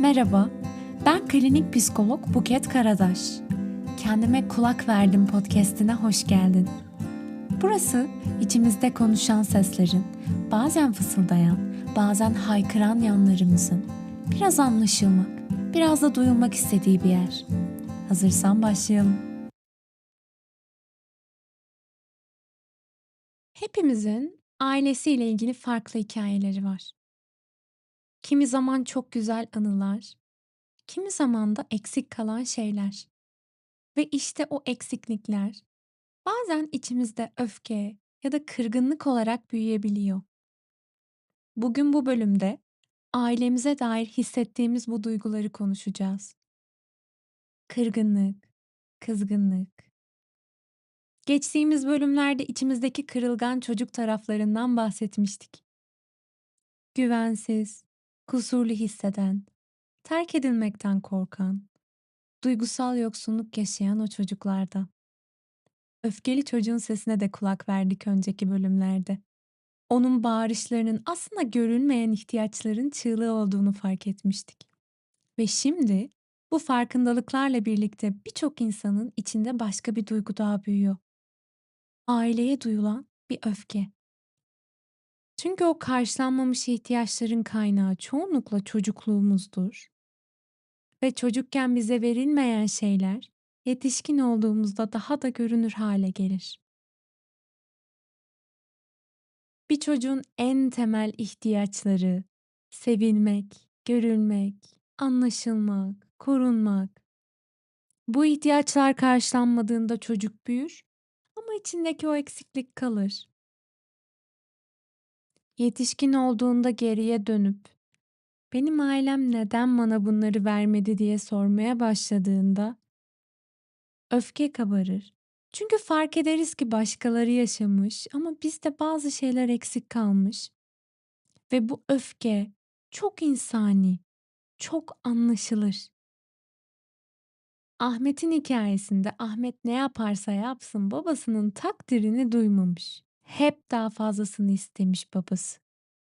Merhaba, ben klinik psikolog Buket Karadaş. Kendime kulak verdim podcast'ine hoş geldin. Burası içimizde konuşan seslerin, bazen fısıldayan, bazen haykıran yanlarımızın biraz anlaşılmak, biraz da duyulmak istediği bir yer. Hazırsan başlayalım. Hepimizin ailesiyle ilgili farklı hikayeleri var. Kimi zaman çok güzel anılar, kimi zaman da eksik kalan şeyler. Ve işte o eksiklikler bazen içimizde öfke ya da kırgınlık olarak büyüyebiliyor. Bugün bu bölümde ailemize dair hissettiğimiz bu duyguları konuşacağız. Kırgınlık, kızgınlık. Geçtiğimiz bölümlerde içimizdeki kırılgan çocuk taraflarından bahsetmiştik. Güvensiz, kusurlu hisseden, terk edilmekten korkan, duygusal yoksunluk yaşayan o çocuklarda. Öfkeli çocuğun sesine de kulak verdik önceki bölümlerde. Onun bağırışlarının aslında görülmeyen ihtiyaçların çığlığı olduğunu fark etmiştik. Ve şimdi bu farkındalıklarla birlikte birçok insanın içinde başka bir duygu daha büyüyor. Aileye duyulan bir öfke. Çünkü o karşılanmamış ihtiyaçların kaynağı çoğunlukla çocukluğumuzdur. Ve çocukken bize verilmeyen şeyler yetişkin olduğumuzda daha da görünür hale gelir. Bir çocuğun en temel ihtiyaçları sevilmek, görülmek, anlaşılmak, korunmak. Bu ihtiyaçlar karşılanmadığında çocuk büyür ama içindeki o eksiklik kalır. Yetişkin olduğunda geriye dönüp benim ailem neden bana bunları vermedi diye sormaya başladığında öfke kabarır. Çünkü fark ederiz ki başkaları yaşamış ama bizde bazı şeyler eksik kalmış. Ve bu öfke çok insani, çok anlaşılır. Ahmet'in hikayesinde Ahmet ne yaparsa yapsın babasının takdirini duymamış. Hep daha fazlasını istemiş babası.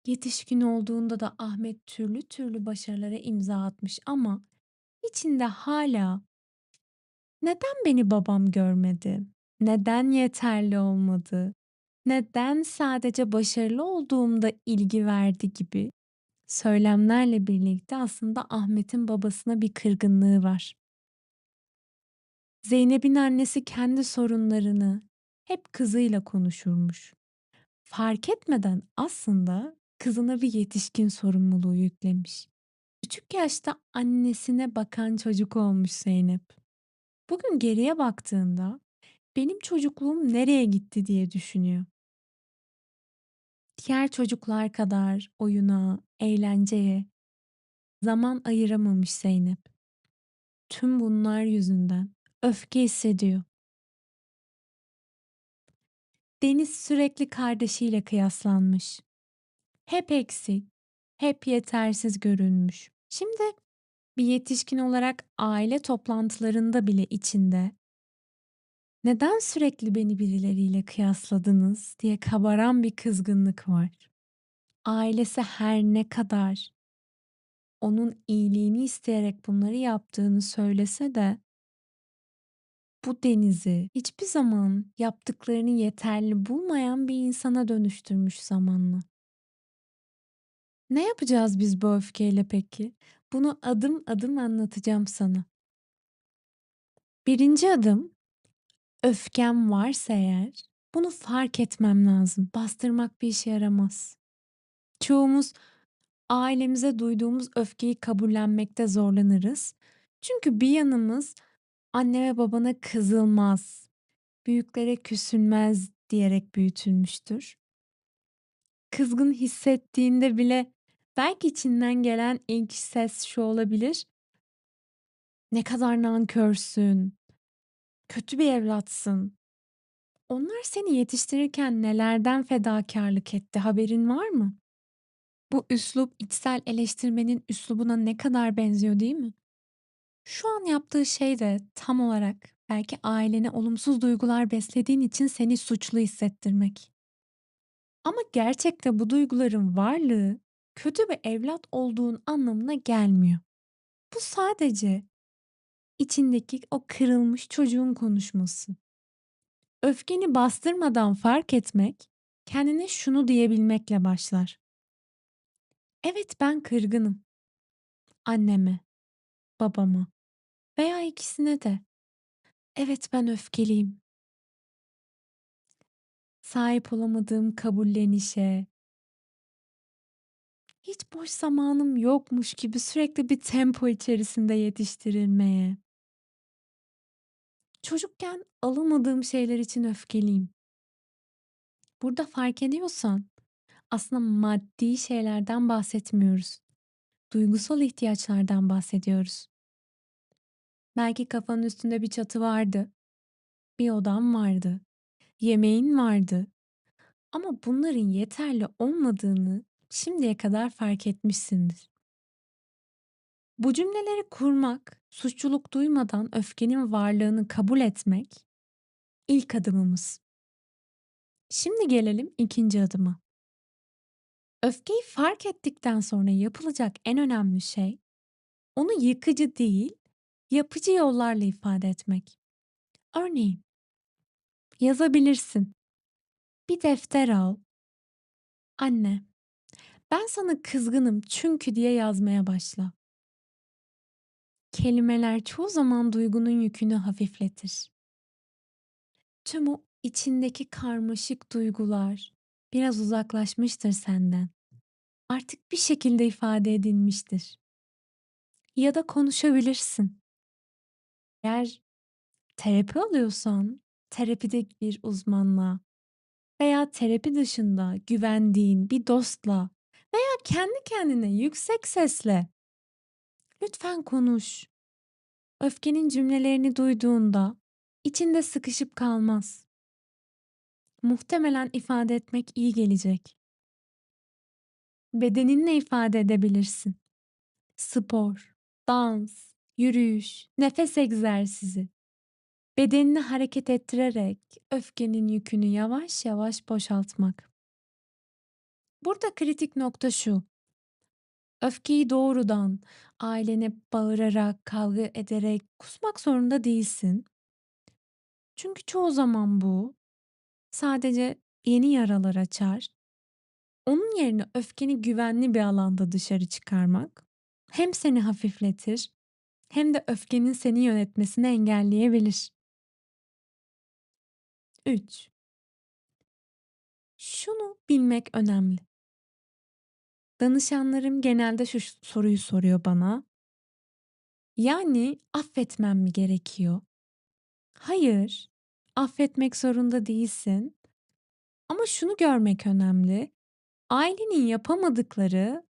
Yetişkin olduğunda da Ahmet türlü türlü başarılara imza atmış ama içinde hala neden beni babam görmedi? Neden yeterli olmadı? Neden sadece başarılı olduğumda ilgi verdi gibi söylemlerle birlikte aslında Ahmet'in babasına bir kırgınlığı var. Zeynep'in annesi kendi sorunlarını hep kızıyla konuşurmuş. Fark etmeden aslında kızına bir yetişkin sorumluluğu yüklemiş. Küçük yaşta annesine bakan çocuk olmuş Zeynep. Bugün geriye baktığında benim çocukluğum nereye gitti diye düşünüyor. Diğer çocuklar kadar oyuna, eğlenceye zaman ayıramamış Zeynep. Tüm bunlar yüzünden öfke hissediyor. Deniz sürekli kardeşiyle kıyaslanmış. Hep eksik, hep yetersiz görünmüş. Şimdi bir yetişkin olarak aile toplantılarında bile içinde neden sürekli beni birileriyle kıyasladınız diye kabaran bir kızgınlık var. Ailesi her ne kadar onun iyiliğini isteyerek bunları yaptığını söylese de bu denizi hiçbir zaman yaptıklarını yeterli bulmayan bir insana dönüştürmüş zamanla. Ne yapacağız biz bu öfkeyle peki? Bunu adım adım anlatacağım sana. Birinci adım, öfkem varsa eğer bunu fark etmem lazım. Bastırmak bir işe yaramaz. Çoğumuz ailemize duyduğumuz öfkeyi kabullenmekte zorlanırız. Çünkü bir yanımız anne ve babana kızılmaz, büyüklere küsülmez diyerek büyütülmüştür. Kızgın hissettiğinde bile belki içinden gelen ilk ses şu olabilir. Ne kadar nankörsün, kötü bir evlatsın. Onlar seni yetiştirirken nelerden fedakarlık etti haberin var mı? Bu üslup içsel eleştirmenin üslubuna ne kadar benziyor değil mi? Şu an yaptığı şey de tam olarak belki ailene olumsuz duygular beslediğin için seni suçlu hissettirmek. Ama gerçekte bu duyguların varlığı kötü bir evlat olduğun anlamına gelmiyor. Bu sadece içindeki o kırılmış çocuğun konuşması. Öfkeni bastırmadan fark etmek, kendine şunu diyebilmekle başlar. Evet, ben kırgınım. Anneme, babama veya ikisine de. Evet, ben öfkeliyim. Sahip olamadığım kabullenişe, hiç boş zamanım yokmuş gibi sürekli bir tempo içerisinde yetiştirilmeye. Çocukken alamadığım şeyler için öfkeliyim. Burada fark ediyorsan aslında maddi şeylerden bahsetmiyoruz. Duygusal ihtiyaçlardan bahsediyoruz. Belki kafanın üstünde bir çatı vardı, bir odan vardı, yemeğin vardı ama bunların yeterli olmadığını şimdiye kadar fark etmişsindir. Bu cümleleri kurmak, suçluluk duymadan öfkenin varlığını kabul etmek ilk adımımız. Şimdi gelelim ikinci adıma. Öfkeyi fark ettikten sonra yapılacak en önemli şey onu yıkıcı değil, yapıcı yollarla ifade etmek. Örneğin yazabilirsin. Bir defter al. Anne, ben sana kızgınım çünkü diye yazmaya başla. Kelimeler çoğu zaman duygunun yükünü hafifletir. Tüm o içindeki karmaşık duygular biraz uzaklaşmıştır senden. Artık bir şekilde ifade edilmiştir. Ya da konuşabilirsin. Eğer terapi alıyorsan terapide bir uzmanla veya terapi dışında güvendiğin bir dostla veya kendi kendine yüksek sesle lütfen konuş. Öfkenin cümlelerini duyduğunda içinde sıkışıp kalmaz. Muhtemelen ifade etmek iyi gelecek. Bedeninle ifade edebilirsin. Spor, dans, yürüyüş, nefes egzersizi. Bedenini hareket ettirerek öfkenin yükünü yavaş yavaş boşaltmak. Burada kritik nokta şu. Öfkeyi doğrudan ailene bağırarak, kavga ederek kusmak zorunda değilsin. Çünkü çoğu zaman bu sadece yeni yaralar açar. Onun yerine öfkeni güvenli bir alanda dışarı çıkarmak hem seni hafifletir hem de öfkenin seni yönetmesini engelleyebilir. 3. Şunu bilmek önemli. Danışanlarım genelde şu soruyu soruyor bana. Yani affetmem mi gerekiyor? Hayır, affetmek zorunda değilsin. Ama şunu görmek önemli. Ailenin yapamadıkları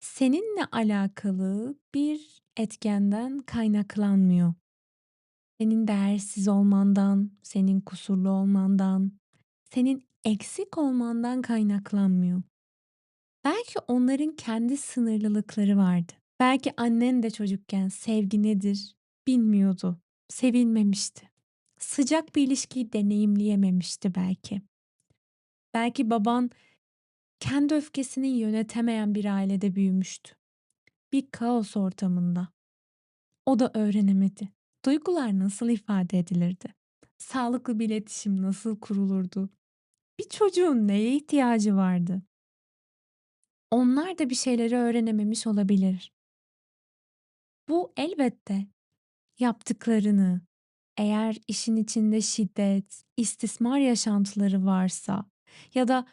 seninle alakalı bir etkenden kaynaklanmıyor. Senin değersiz olmandan, senin kusurlu olmandan, senin eksik olmandan kaynaklanmıyor. Belki onların kendi sınırlılıkları vardı. Belki annen de çocukken sevgi nedir bilmiyordu. Sevilmemişti. Sıcak bir ilişkiyi deneyimleyememişti belki. Belki baban kendi öfkesini yönetemeyen bir ailede büyümüştü. Bir kaos ortamında. O da öğrenemedi. Duygular nasıl ifade edilirdi? Sağlıklı bir iletişim nasıl kurulurdu? Bir çocuğun neye ihtiyacı vardı? Onlar da bir şeyleri öğrenememiş olabilir. Bu elbette yaptıklarını, eğer işin içinde şiddet, istismar yaşantıları varsa ya da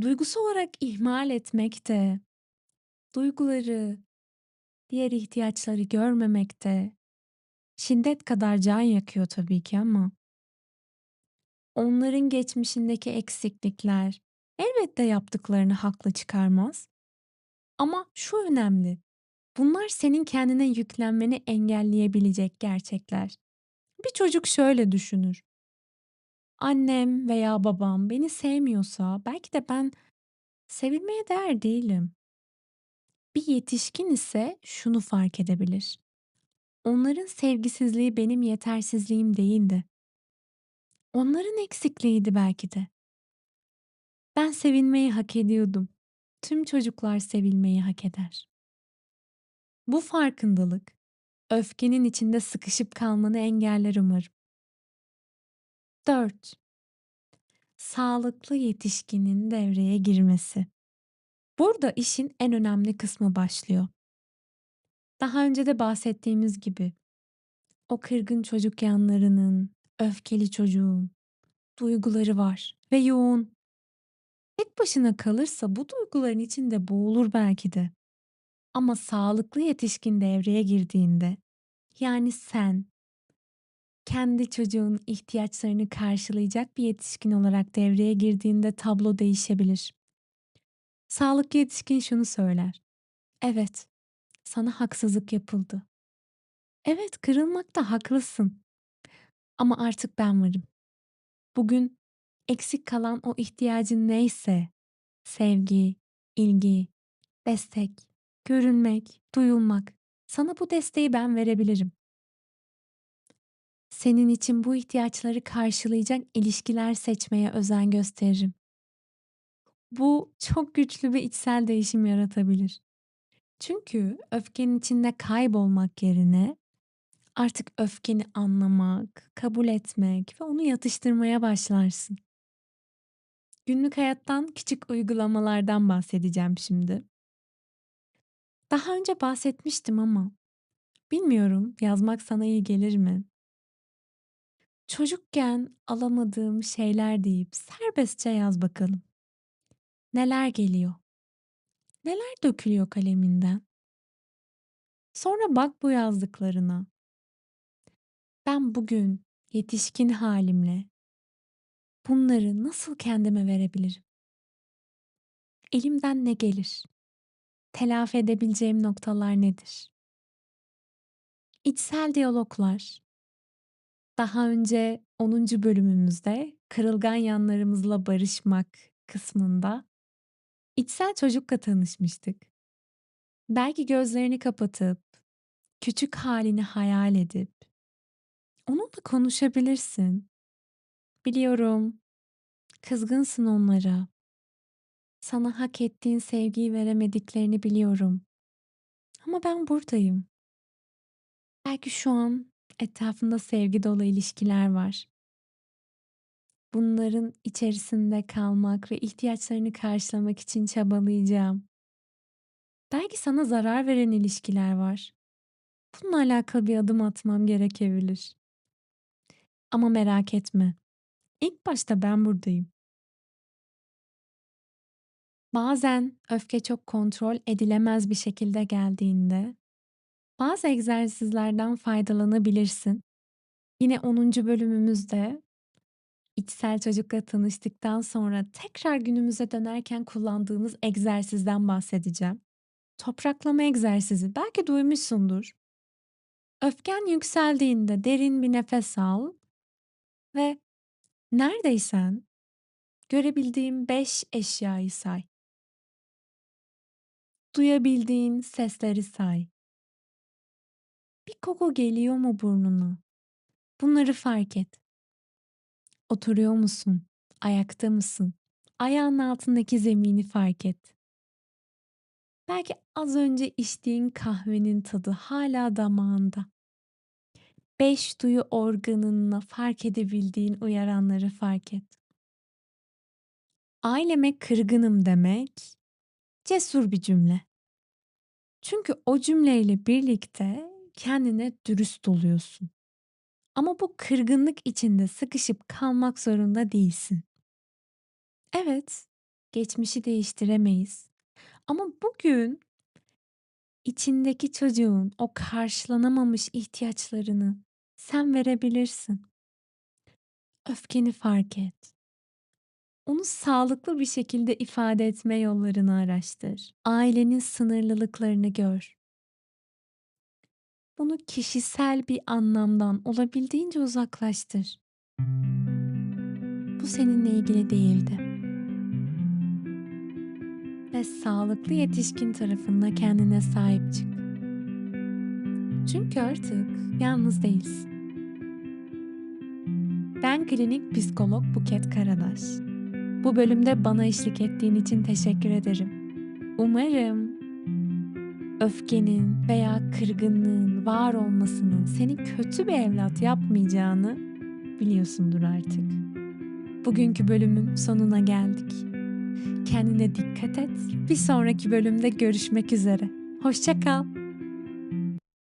duygusal olarak ihmal etmek de, duyguları, diğer ihtiyaçları görmemek de şiddet kadar can yakıyor tabii ki ama onların geçmişindeki eksiklikler elbette yaptıklarını haklı çıkarmaz. Ama şu önemli. Bunlar senin kendine yüklenmeni engelleyebilecek gerçekler. Bir çocuk şöyle düşünür. Annem veya babam beni sevmiyorsa belki de ben sevilmeye değer değilim. Bir yetişkin ise şunu fark edebilir. Onların sevgisizliği benim yetersizliğim değildi. Onların eksikliğiydi belki de. Ben sevilmeyi hak ediyordum. Tüm çocuklar sevilmeyi hak eder. Bu farkındalık, öfkenin içinde sıkışıp kalmanı engeller umarım. 4. Sağlıklı yetişkinin devreye girmesi. Burada işin en önemli kısmı başlıyor. Daha önce de bahsettiğimiz gibi o kırgın çocuk yanlarının, öfkeli çocuğun duyguları var ve yoğun. Tek başına kalırsa bu duyguların içinde boğulur belki de. Ama sağlıklı yetişkin devreye girdiğinde, yani sen kendi çocuğun ihtiyaçlarını karşılayacak bir yetişkin olarak devreye girdiğinde tablo değişebilir. Sağlıklı yetişkin şunu söyler. Evet, sana haksızlık yapıldı. Evet, kırılmakta haklısın. Ama artık ben varım. Bugün eksik kalan o ihtiyacın neyse, sevgi, ilgi, destek, görünmek, duyulmak, sana bu desteği ben verebilirim. Senin için bu ihtiyaçları karşılayacak ilişkiler seçmeye özen gösteririm. Bu çok güçlü bir içsel değişim yaratabilir. Çünkü öfkenin içinde kaybolmak yerine artık öfkeni anlamak, kabul etmek ve onu yatıştırmaya başlarsın. Günlük hayattan küçük uygulamalardan bahsedeceğim şimdi. Daha önce bahsetmiştim ama bilmiyorum yazmak sana iyi gelir mi? Çocukken alamadığım şeyler deyip serbestçe yaz bakalım. Neler geliyor? Neler dökülüyor kaleminden? Sonra bak bu yazdıklarına. Ben bugün yetişkin halimle bunları nasıl kendime verebilirim? Elimden ne gelir? Telafi edebileceğim noktalar nedir? İçsel diyaloglar. Daha önce 10. bölümümüzde kırılgan yanlarımızla barışmak kısmında içsel çocukla tanışmıştık. Belki gözlerini kapatıp küçük halini hayal edip onunla konuşabilirsin. Biliyorum kızgınsın onlara. Sana hak ettiğin sevgiyi veremediklerini biliyorum. Ama ben buradayım. Belki şu an etrafında sevgi dolu ilişkiler var. Bunların içerisinde kalmak ve ihtiyaçlarını karşılamak için çabalayacağım. Belki sana zarar veren ilişkiler var. Bununla alakalı bir adım atmam gerekebilir. Ama merak etme. İlk başta ben buradayım. Bazen öfke çok kontrol edilemez bir şekilde geldiğinde bazı egzersizlerden faydalanabilirsin. Yine 10. bölümümüzde içsel çocukla tanıştıktan sonra tekrar günümüze dönerken kullandığımız egzersizden bahsedeceğim. Topraklama egzersizi belki duymuşsundur. Öfken yükseldiğinde derin bir nefes al ve neredeysen görebildiğin 5 eşyayı say. Duyabildiğin sesleri say. Bir koku geliyor mu burnuna? Bunları fark et. Oturuyor musun? Ayakta mısın? Ayağının altındaki zemini fark et. Belki az önce içtiğin kahvenin tadı hala damağında. Beş duyu organınla fark edebildiğin uyaranları fark et. Aileme kırgınım demek cesur bir cümle. Çünkü o cümleyle birlikte kendine dürüst oluyorsun. Ama bu kırgınlık içinde sıkışıp kalmak zorunda değilsin. Evet, geçmişi değiştiremeyiz. Ama bugün içindeki çocuğun o karşılanamamış ihtiyaçlarını sen verebilirsin. Öfkeni fark et. Onu sağlıklı bir şekilde ifade etme yollarını araştır. Ailenin sınırlılıklarını gör. Bunu kişisel bir anlamdan olabildiğince uzaklaştır. Bu seninle ilgili değildi. Ve sağlıklı yetişkin tarafında kendine sahip çık. Çünkü artık yalnız değilsin. Ben klinik psikolog Buket Karadaş. Bu bölümde bana eşlik ettiğin için teşekkür ederim. Umarım öfkenin veya kırgınlığın var olmasının seni kötü bir evlat yapmayacağını biliyorsundur artık. Bugünkü bölümün sonuna geldik. Kendine dikkat et. Bir sonraki bölümde görüşmek üzere. Hoşça kal.